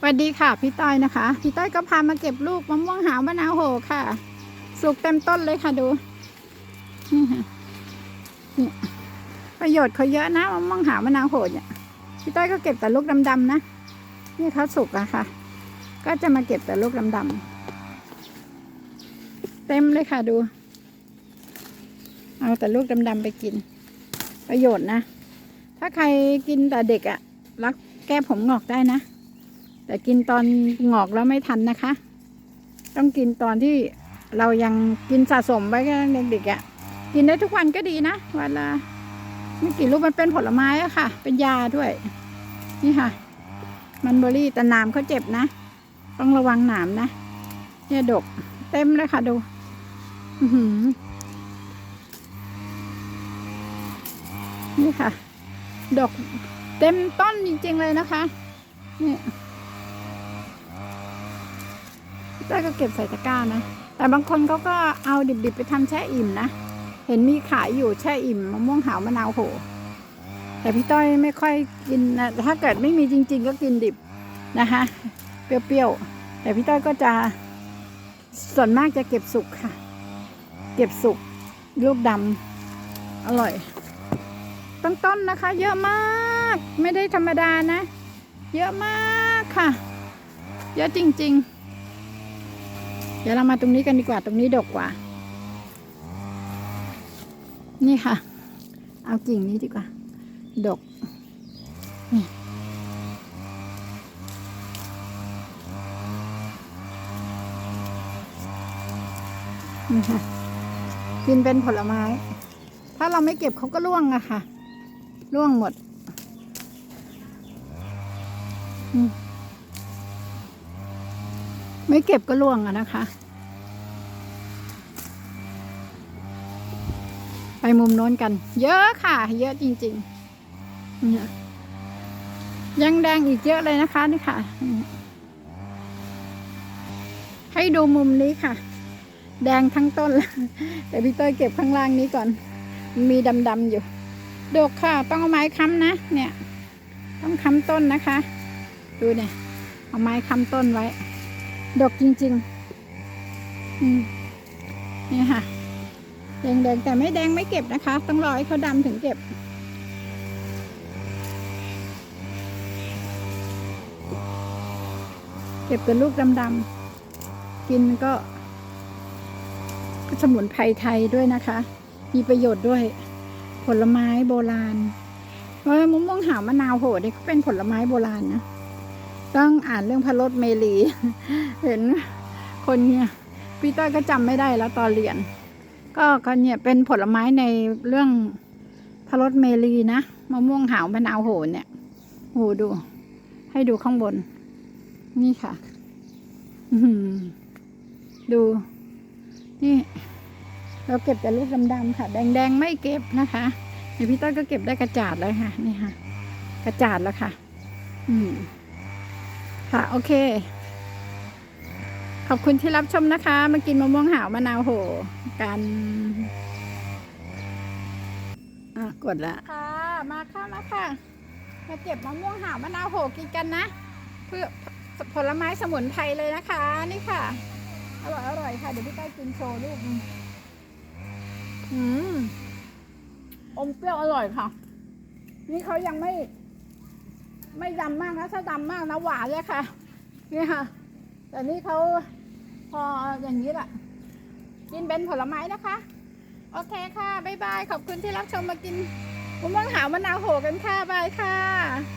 สวัสดีค่ะ พี่ต้อยนะคะ พี่ต้อยก็พามาเก็บลูกมะม่วงหาวมะนาวโหค่ะ สุกเต็มต้นเลยค่ะดูนี่ค่ะนี่ประโยชน์เขาเยอะนะมะม่วงหาวมะนาวโหเนี่ยพี่ต้อยก็เก็บแต่ลูกดำๆนะนี่เขาสุกอะค่ะ ก็จะมาเก็บแต่ลูกดำๆเต็มเลยค่ะดู เอาแต่ลูกดำๆไปกิน ประโยชน์นะ ถ้าใครกินแต่เด็กอะรักแก้ผมงอกได้นะ แต่กินตอนงอกแล้วไม่ทันนะคะ ต้องกินตอนที่เรายังกินสะสมไว้กันเด็กๆอะ่ะกินได้ทุกวันก็ดีนะวันละไม่กี่ลูกมันเป็นผลไม้อะค่ะ เป็นยาด้วย นี่ค่ะ มันเบอร์รี่แต่หนามเขาเจ็บนะ ต้องระวังหนามนะเนี่ยดก เต็มเลยค่ะดู อื้อหือนี่ค่ะ ดกเต็มต้นจริงๆเลยนะคะ นี่ พี่ต้ยก็เก็บใส่ตะกร้านะ แต่บางคนเขาก็เอาดิบๆไปทำแช่อิ่มนะ เห็นมีขายอยู่แช่อิ่มมะม่วงหาวมะนาวโห แต่พี่ต้อยไม่ค่อยกินนะถ้าเกิดไม่มีจริง ๆ ก็กินดิบนะคะเปรี้ยวๆ แต่พี่ต้อยก็จะส่วนมากจะเก็บสุกค่ะ เก็บสุกลูกดำอร่อยต้นต้นนะคะ เยอะมากไม่ได้ธรรมดานะ เยอะมากค่ะ เยอะจริง ๆ ดี๋ยวเรามาตรงนี้กันดีกว่าตรงนี้ดกกว่า นี่ค่ะ เอากิ่งนี้ดีกว่า ดกนี่นี่ค่ะกินเป็นผลไม้ ถ้าเราไม่เก็บเขาก็ร่วงอะค่ะ ร่วงหมด อืม ไม่เก็บก็ร่วงอะนะคะ ไปมุมโน้นกัน เยอะค่ะ เยอะจริงๆเนี่ยยังแดงอีกเยอะเลยนะคะนี่ค่ะ ให้ดูมุมนี้ค่ะ แดงทั้งต้นเลยแต่พี่เต้ยเก็บข้างล่างนี้ก่อน มีดำๆอยู่ดกค่ะ ต้องเอาไม้ค้ำนะ เนี่ย ต้องค้ำต้นนะคะ ดูเนี่ย เอาไม้ค้ำต้นไว้ ดกจริงๆอืมนี่ค่ะแดงๆแต่ไม่แดงไม่เก็บนะคะ ต้องรอให้เขาดำถึงเก็บ เก็บแต่ลูกดำๆกินก็ สมุนไพรไทยด้วยนะคะ มีประโยชน์ด้วย ผลไม้โบราณเพราะมะม่วงหาวมะนาวโหดนี่เขาเป็นผลไม้โบราณนะ ต้องอ่านเรื่องพระรถเมลี เห็นคนเนี่ยพี่ต้อยก็จำไม่ได้แล้วตอนเรียน ก็ก็เนี่ยเป็นผลไม้ในเรื่องพระรถเมลีนะมะม่วงหาวมะนาวโหเนี่ยโหดู ให้ดูข้างบน นี่ค่ะดู นี่ เราเก็บแต่ลูกดำๆค่ะ แดงๆไม่เก็บนะคะเดี๋ยวพี่ต้อยก็เก็บได้กระจาดแล้วค่ะ นี่ค่ะ กระจาดแล้วค่ะ อืม ค่ะ โอเค ขอบคุณที่รับชมนะคะ มากินมะม่วงหาวมะนาวโห กันอะกดละค่ะ มาค่ะ มาค่ะ มาเก็บมะม่วงหาวมะนาวโหกินกันนะ เพื่อผลไม้สมุนไพรเลยนะคะ นี่ค่ะ อร่อยอร่อยค่ะ เดี๋ยวพี่ต้กินโชว์ลูกอืมอมเปรี้ยวอร่อยค่ะ นี่เขายังไม่ ไม่ดำมากนะถ้าดำมากนะหวานเลยค่ะนี่ค่ะ แต่นี่เขาพออย่างนี้แหละกินเป็นผลไม้นะคะ โอเคค่ะบ๊ายบาย ขอบคุณที่รับชมมากินมะม่วงหาวมะนาวโหกันค่ะบายค่ะ